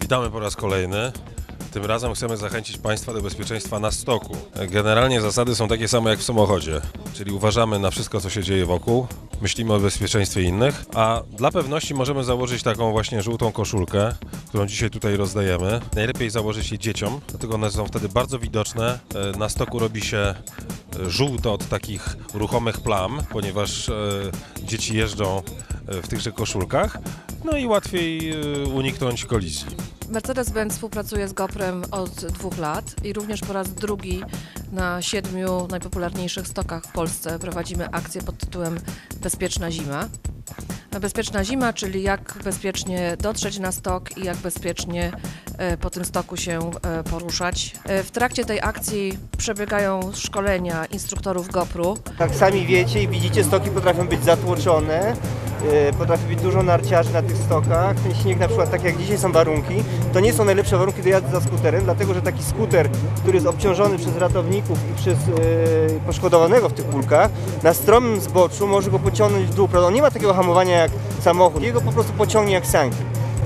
Witamy po raz kolejny. Tym razem chcemy zachęcić Państwa do bezpieczeństwa na stoku. Generalnie zasady są takie same jak w samochodzie, czyli uważamy na wszystko, co się dzieje wokół, myślimy o bezpieczeństwie innych, a dla pewności możemy założyć taką właśnie żółtą koszulkę, którą dzisiaj tutaj rozdajemy. Najlepiej założyć je dzieciom, dlatego one są wtedy bardzo widoczne. E, na stoku robi się e, żółto od takich ruchomych plam, ponieważ e, dzieci jeżdżą e, w tychże koszulkach, no i łatwiej e, uniknąć kolizji. Mercedes-Benz współpracuje z GoPrem od dwóch lat i również po raz drugi na siedmiu najpopularniejszych stokach w Polsce prowadzimy akcję pod tytułem Bezpieczna Zima. Bezpieczna Zima, czyli jak bezpiecznie dotrzeć na stok i jak bezpiecznie e, po tym stoku się e, poruszać. E, W trakcie tej akcji przebiegają szkolenia instruktorów GoPru. Jak sami wiecie i widzicie, stoki potrafią być zatłoczone, potrafi być dużo narciarzy na tych stokach. Ten śnieg na przykład, tak jak dzisiaj są warunki, to nie są najlepsze warunki do jazdy za skuterem, dlatego że taki skuter, który jest obciążony przez ratowników i przez yy, poszkodowanego w tych kulkach, na stromym zboczu może go pociągnąć w dół. Prawda? On nie ma takiego hamowania jak samochód, jego po prostu pociągnie jak sanki.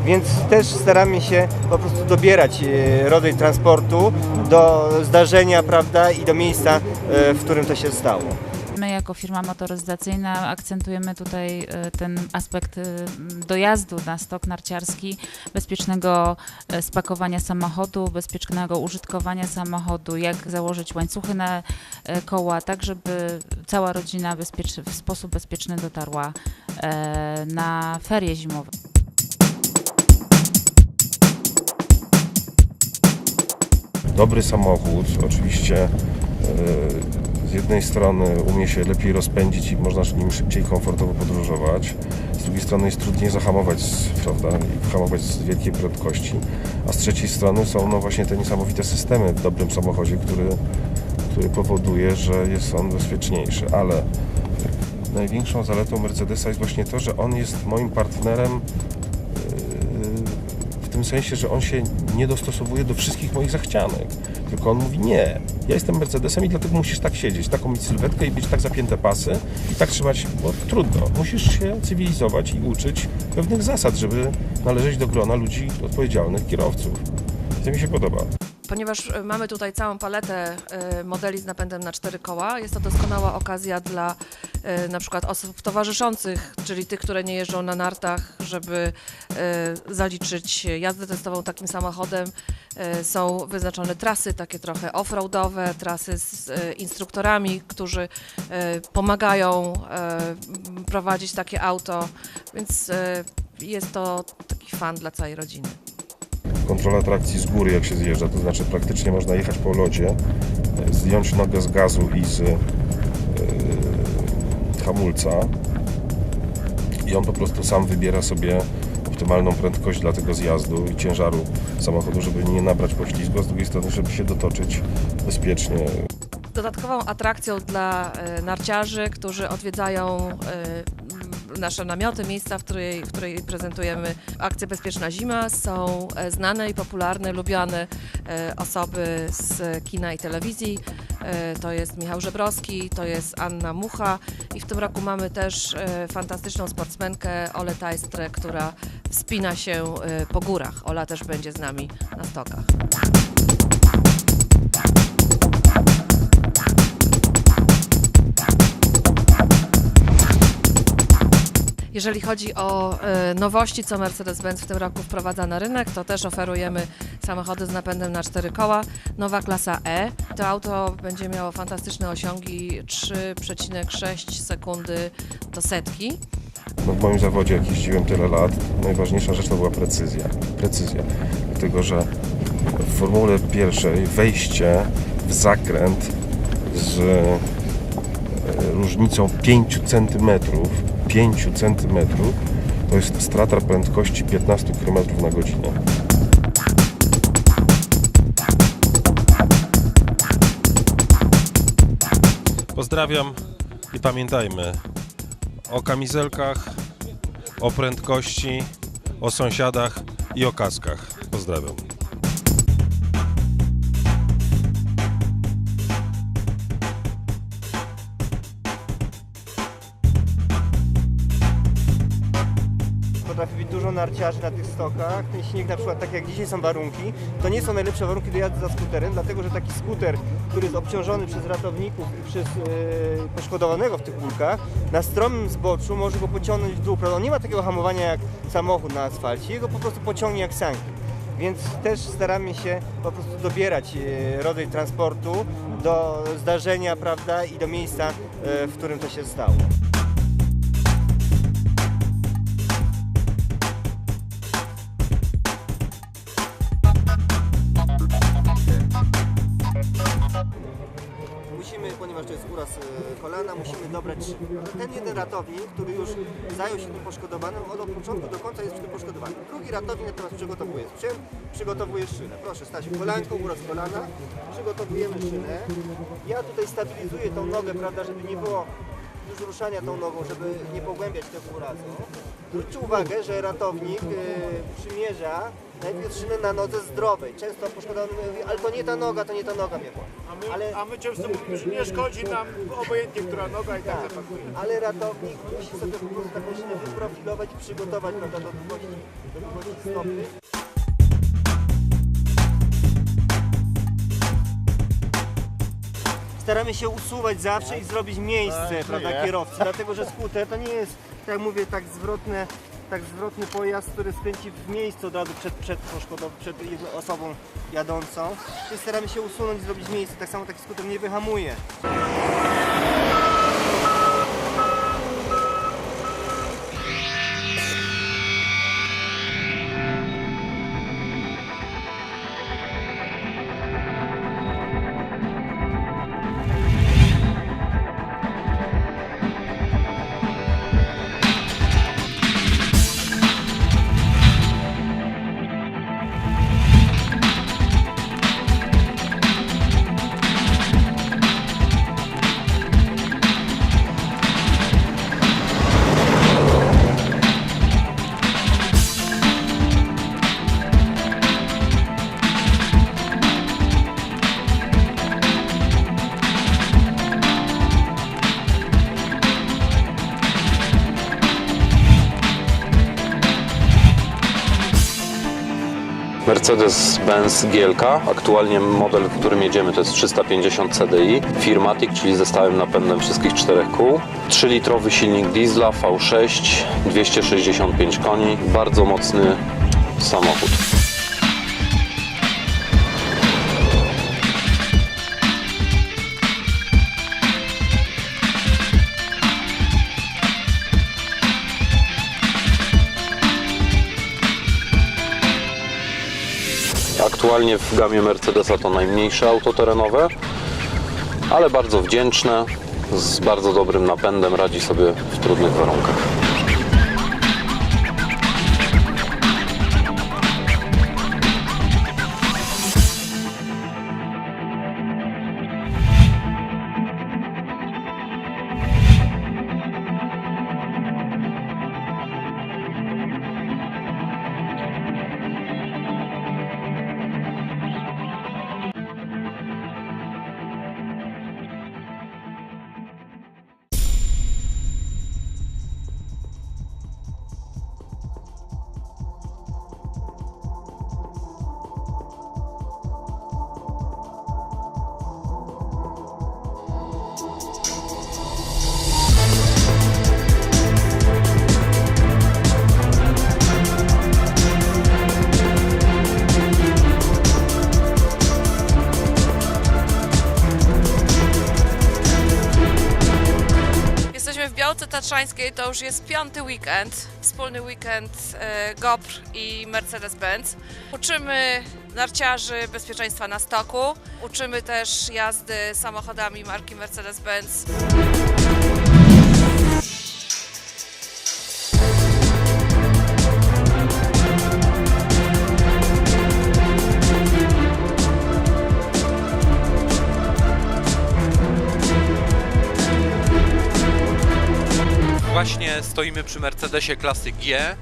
Więc też staramy się po prostu dobierać e, rodzaj transportu do zdarzenia, prawda, i do miejsca, e, w którym to się stało. My jako firma motoryzacyjna akcentujemy tutaj e, ten aspekt e, dojazdu na stok narciarski, bezpiecznego e, spakowania samochodu, bezpiecznego użytkowania samochodu, jak założyć łańcuchy na koła, tak żeby cała rodzina w sposób bezpieczny dotarła na ferie zimowe. Dobry samochód, oczywiście z jednej strony umie się lepiej rozpędzić i można nim szybciej, komfortowo podróżować. Z drugiej strony jest trudniej zahamować, prawda, i hamować z wielkiej prędkości. A z trzeciej strony są no właśnie te niesamowite systemy w dobrym samochodzie, który, który powoduje, że jest on bezpieczniejszy. Ale największą zaletą Mercedesa jest właśnie to, że on jest moim partnerem e, w tym sensie, że on się nie dostosowuje do wszystkich moich zachcianek. Tylko on mówi nie, ja jestem Mercedesem i dlatego musisz tak siedzieć, taką mieć sylwetkę i być tak zapięte pasy i tak trzymać, bo trudno. Musisz się cywilizować i uczyć pewnych zasad, żeby należeć do grona ludzi odpowiedzialnych, kierowców. To mi się podoba. Ponieważ e, mamy tutaj całą paletę e, modeli z napędem na cztery koła, jest to doskonała okazja dla e, na przykład osób towarzyszących, czyli tych, które nie jeżdżą na nartach, żeby zaliczyć jazdę testową takim samochodem. E, Są wyznaczone trasy takie trochę off-roadowe, trasy z e, instruktorami, którzy e, pomagają prowadzić takie auto, więc jest to taki fan dla całej rodziny. Kontrola trakcji z góry, jak się zjeżdża, to znaczy praktycznie można jechać po lodzie, zdjąć nogę z gazu i z hamulca. I on po prostu sam wybiera sobie optymalną prędkość dla tego zjazdu i ciężaru samochodu, żeby nie nabrać poślizgu, a z drugiej strony, żeby się dotoczyć bezpiecznie. Dodatkową atrakcją dla e, narciarzy, którzy odwiedzają e, nasze namioty, miejsca, w której, w której prezentujemy akcję Bezpieczna Zima, są e, znane i popularne, lubiane osoby z kina i telewizji. To jest Michał Żebrowski, to jest Anna Mucha i w tym roku mamy też fantastyczną sportsmenkę Olę Tajstrę, która wspina się e, po górach. Ola też będzie z nami na stokach. Jeżeli chodzi o e, nowości, co Mercedes-Benz w tym roku wprowadza na rynek, to też oferujemy samochody z napędem na cztery koła. Nowa klasa E. To auto będzie miało fantastyczne osiągi 3,6 sekundy do setki. No w moim zawodzie, jak jeździłem tyle lat, najważniejsza rzecz to była precyzja. Precyzja. Dlatego, że w formule pierwszej wejście w zakręt z e, różnicą 5 cm, 5 cm to jest strata prędkości 15 km na godzinę. Pozdrawiam i pamiętajmy o kamizelkach, o prędkości, o sąsiadach i o kaskach. Pozdrawiam. Potrafi być dużo narciarzy na tych stokach. Ten śnieg na przykład, tak jak dzisiaj są warunki, to nie są najlepsze warunki do jazdy za skuterem, dlatego że taki skuter, który jest obciążony przez ratowników i przez e, poszkodowanego w tych kulkach, na stromym zboczu może go pociągnąć w dół. Prawda? On nie ma takiego hamowania jak samochód na asfalcie, jego po prostu pociągnie jak sanki. Więc też staramy się po prostu dobierać e, rodzaj transportu do zdarzenia, prawda, i do miejsca, e, w którym to się stało. Musimy dobrać. Ten jeden ratownik, który już zajął się tym poszkodowanym, on od początku do końca jest przy tym poszkodowany. Drugi ratownik natomiast przygotowuje sprzęt, przygotowuje szynę. Proszę, Stasiu, kolanką, uraz kolana, przygotowujemy szynę. Ja tutaj stabilizuję tą nogę, prawda, żeby nie było już ruszania tą nogą, żeby nie pogłębiać tego urazu. Zwróćcie uwagę, że ratownik e, przymierza najpierw szynę na nodze zdrowej. Często poszkodowany mówi, ale to nie ta noga, to nie ta noga mnie. A my, Ale- a my często mówimy, że nie szkodzi nam obojętnie, która noga i tak Tak, zapakuje. ale ratownik musi sobie po prostu taką szynę wyprofilować i przygotować do długości, do długości stopy. Staramy się usuwać zawsze i zrobić miejsce prawda, kierowcy, dlatego że skuter to nie jest, tak jak mówię, tak zwrotne, tak zwrotny pojazd, który skręci w miejscu od razu przed, przed, przed osobą jadącą. Więc staramy się usunąć i zrobić miejsce, tak samo taki skuter nie wyhamuje. Mercedes-Benz GLK, aktualnie model, w którym jedziemy to jest 350 CDI, Firmatic, czyli ze stałym napędem wszystkich czterech kół, 3-litrowy silnik diesla V6, 265 koni, bardzo mocny samochód. Aktualnie w gamie Mercedesa to najmniejsze auto terenowe, ale bardzo wdzięczne, z bardzo dobrym napędem, radzi sobie w trudnych warunkach. Tatrzańskiej, to już jest piąty weekend, wspólny weekend e, GOPR i Mercedes-Benz. Uczymy narciarzy bezpieczeństwa na stoku, uczymy też jazdy samochodami marki Mercedes-Benz. Właśnie stoimy przy Mercedesie klasy G.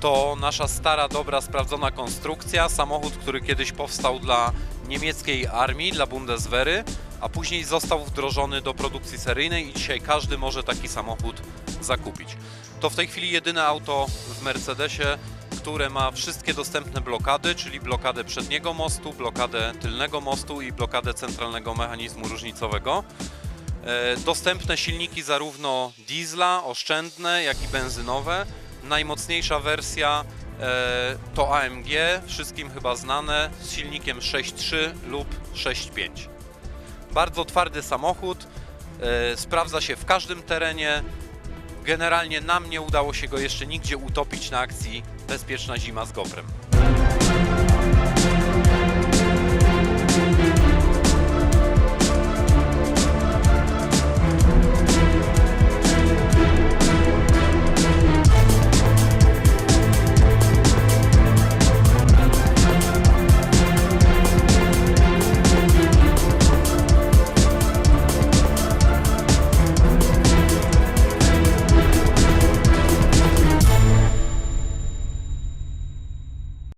To nasza stara, dobra, sprawdzona konstrukcja. Samochód, który kiedyś powstał dla niemieckiej armii, dla Bundeswehry, a później został wdrożony do produkcji seryjnej i dzisiaj każdy może taki samochód zakupić. To w tej chwili jedyne auto w Mercedesie, które ma wszystkie dostępne blokady, czyli blokadę przedniego mostu, blokadę tylnego mostu i blokadę centralnego mechanizmu różnicowego. E, Dostępne silniki zarówno diesla, oszczędne, jak i benzynowe. Najmocniejsza wersja e, to AMG, wszystkim chyba znane, z silnikiem 6.3 lub 6.5. Bardzo twardy samochód, e, sprawdza się w każdym terenie. Generalnie nam nie udało się go jeszcze nigdzie utopić na akcji Bezpieczna Zima z Goprem.